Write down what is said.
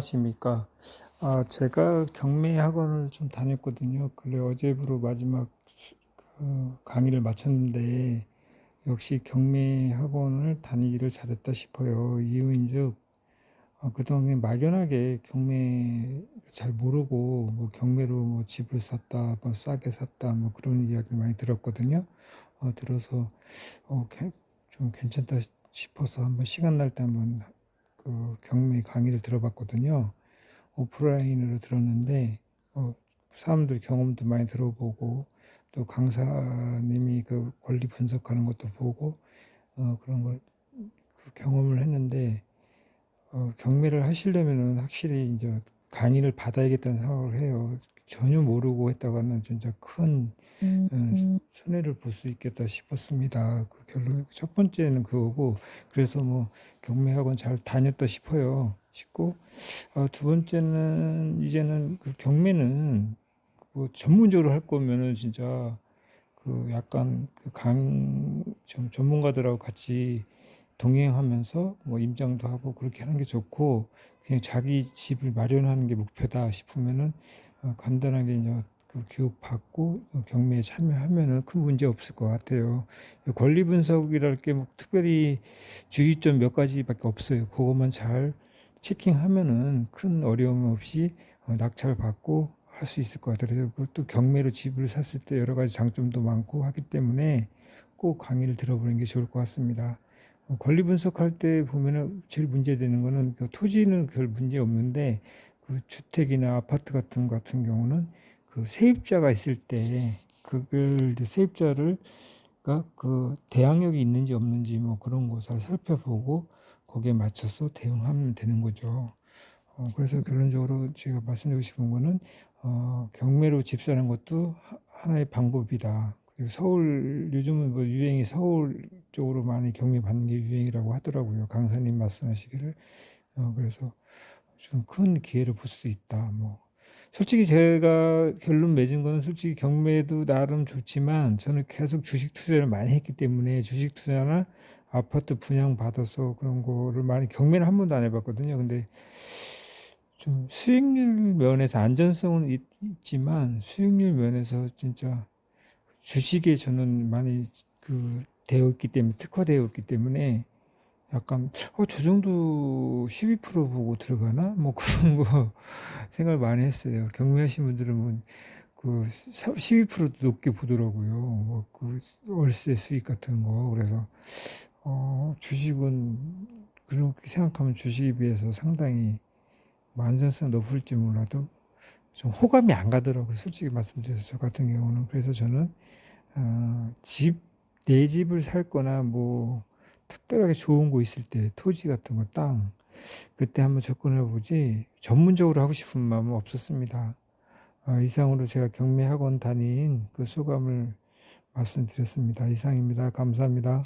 안녕하십니까. 아, 제가 경매 학원을 좀 다녔거든요. 그래 어제부로 마지막 수- 그 강의를 마쳤는데 역시 경매 학원을 다니기를 잘했다 싶어요. 이유인즉 어, 그동안에 막연하게 경매 잘 모르고 뭐 경매로 뭐 집을 샀다, 뭐 싸게 샀다, 뭐 그런 이야기를 많이 들었거든요. 어, 들어서 어, 개- 좀 괜찮다 싶어서 한번 시간 날 때 한번 그 경매 강의를 들어봤거든요. 오프라인으로 들었는데 어, 사람들 경험도 많이 들어보고 또 강사님이 그 권리 분석하는 것도 보고 어, 그런 걸 그 경험을 했는데 어, 경매를 하시려면은 확실히 이제 강의를 받아야겠다는 생각을 해요. 전혀 모르고 했다가는 진짜 큰 어, 손해를 볼 수 있겠다 싶었습니다. 그 결론 첫 번째는 그거고 그래서 뭐 경매학원 잘 다녔다 싶어요. 싶고 어, 두 번째는 이제는 그 경매는 뭐 전문적으로 할 거면은 진짜 그 약간 그강좀 전문가들하고 같이 동행하면서 뭐 임장도 하고 그렇게 하는 게 좋고 그냥 자기 집을 마련하는 게 목표다 싶으면은 어, 간단하게 이제 그 교육 받고 어, 경매에 참여하면은 큰 문제 없을 것 같아요. 권리 분석이랄 게 뭐 특별히 주의점 몇 가지밖에 없어요. 그것만 잘 체킹하면은 큰 어려움 없이 어, 낙찰 받고 할 수 있을 것 같아요. 그것도 경매로 집을 샀을 때 여러 가지 장점도 많고 하기 때문에 꼭 강의를 들어보는 게 좋을 것 같습니다. 어, 권리 분석할 때 보면은 제일 문제되는 거는 그 토지는 별 문제 없는데 그 주택이나 아파트 같은 거 같은 경우는 그 세입자가 있을 때 그걸 세입자를 그 대항력이 있는지 없는지 뭐 그런 것을 살펴보고 거기에 맞춰서 대응하면 되는 거죠. 어, 그래서 결론적으로 제가 말씀드리고 싶은 거는 어, 경매로 집 사는 것도 하- 하나의 방법이다. 그리고 서울 요즘은 뭐 유행이 서울 쪽으로 많이 경매 받는 게 유행이라고 하더라고요. 강사님 말씀하시기를. 어, 그래서 좀 큰 기회를 볼 수 있다. 뭐 솔직히 제가 결론 맺은 거는 솔직히 경매도 나름 좋지만 저는 계속 주식 투자를 많이 했기 때문에 주식 투자나 아파트 분양 받아서 그런 거를 많이 경매는 한 번도 안 해봤거든요. 근데 좀 수익률 면에서 안전성은 있, 있지만 수익률 면에서 진짜 주식에 저는 많이 그 되어 있기 때문에 특화되어 있기 때문에 약간 어, 저 정도 12% 보고 들어가나? 뭐 그런 거 생각을 많이 했어요. 경매하신 분들은 뭐 그 12%도 높게 보더라고요. 뭐 그 월세 수익 같은 거. 그래서 어, 주식은 그렇게 생각하면 주식에 비해서 상당히 뭐 안전성 높을지 몰라도 좀 호감이 안 가더라고요. 솔직히 말씀드려서 저 같은 경우는. 그래서 저는 어, 집, 내 집을 살 거나 뭐 특별하게 좋은 곳 있을 때 토지 같은 거, 땅 그때 한번 접근해 보지 전문적으로 하고 싶은 마음은 없었습니다. 어, 이상으로 제가 경매 학원 다닌 그 소감을 말씀드렸습니다. 이상입니다. 감사합니다.